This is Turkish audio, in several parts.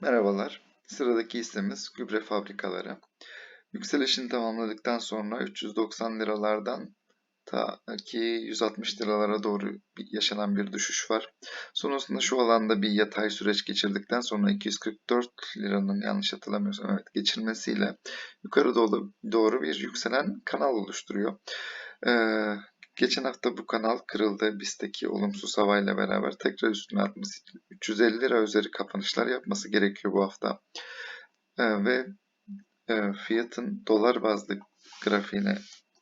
Merhabalar. Sıradaki hissemiz gübre fabrikaları. Yükselişini tamamladıktan sonra 390 liralardan ta ki 160 liralara doğru yaşanan bir düşüş var. Sonrasında şu alanda bir yatay süreç geçirdikten sonra 244 liranın yanlış hatırlamıyorsam evet geçirmesiyle yukarı doğru bir yükselen kanal oluşturuyor. Ee, geçen hafta bu kanal kırıldı. BIST'teki olumsuz havayla beraber tekrar üstüne atması için 350 lira üzeri kapanışlar yapması gerekiyor bu hafta. Ee, ve e, fiyatın dolar bazlı grafiğine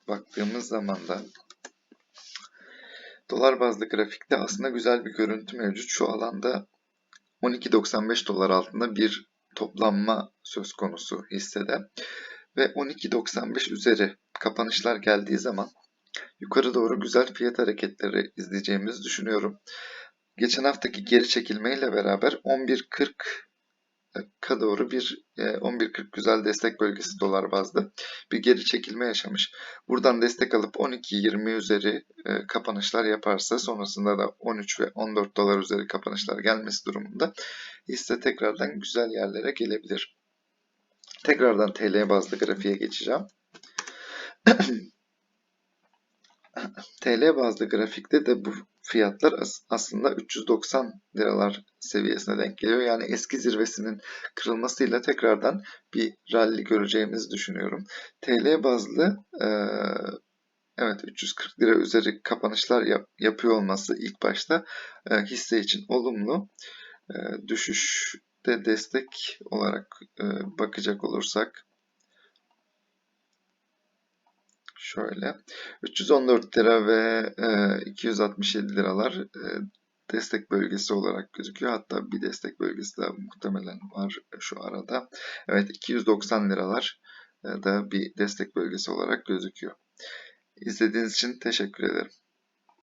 baktığımız zaman da dolar bazlı grafikte aslında güzel bir görüntü mevcut. Şu alanda 12.95 dolar altında bir toplanma söz konusu hissede ve 12.95 üzeri kapanışlar geldiği zaman yukarı doğru güzel fiyat hareketleri izleyeceğimizi düşünüyorum. Geçen haftaki geri çekilmeyle beraber 11.40'a doğru bir e, 11.40 güzel destek bölgesi dolar bazlı bir geri çekilme yaşamış. Buradan destek alıp 12.20 üzeri e, kapanışlar yaparsa sonrasında da 13 ve 14 dolar üzeri kapanışlar gelmesi durumunda hisse tekrardan güzel yerlere gelebilir. Tekrardan TL bazlı grafiğe geçeceğim. TL bazlı grafikte de bu fiyatlar as- aslında 390 liralar seviyesine denk geliyor. Yani eski zirvesinin kırılmasıyla tekrardan bir rally göreceğimizi düşünüyorum. TL bazlı evet 340 lira üzeri kapanışlar yap- yapıyor olması ilk başta hisse için olumlu. Düşüşte destek olarak bakacak olursak Şöyle 314 lira ve e, 267 liralar e, destek bölgesi olarak gözüküyor. Hatta bir destek bölgesi daha muhtemelen var şu arada. Evet 290 liralar e, da bir destek bölgesi olarak gözüküyor. İzlediğiniz için teşekkür ederim.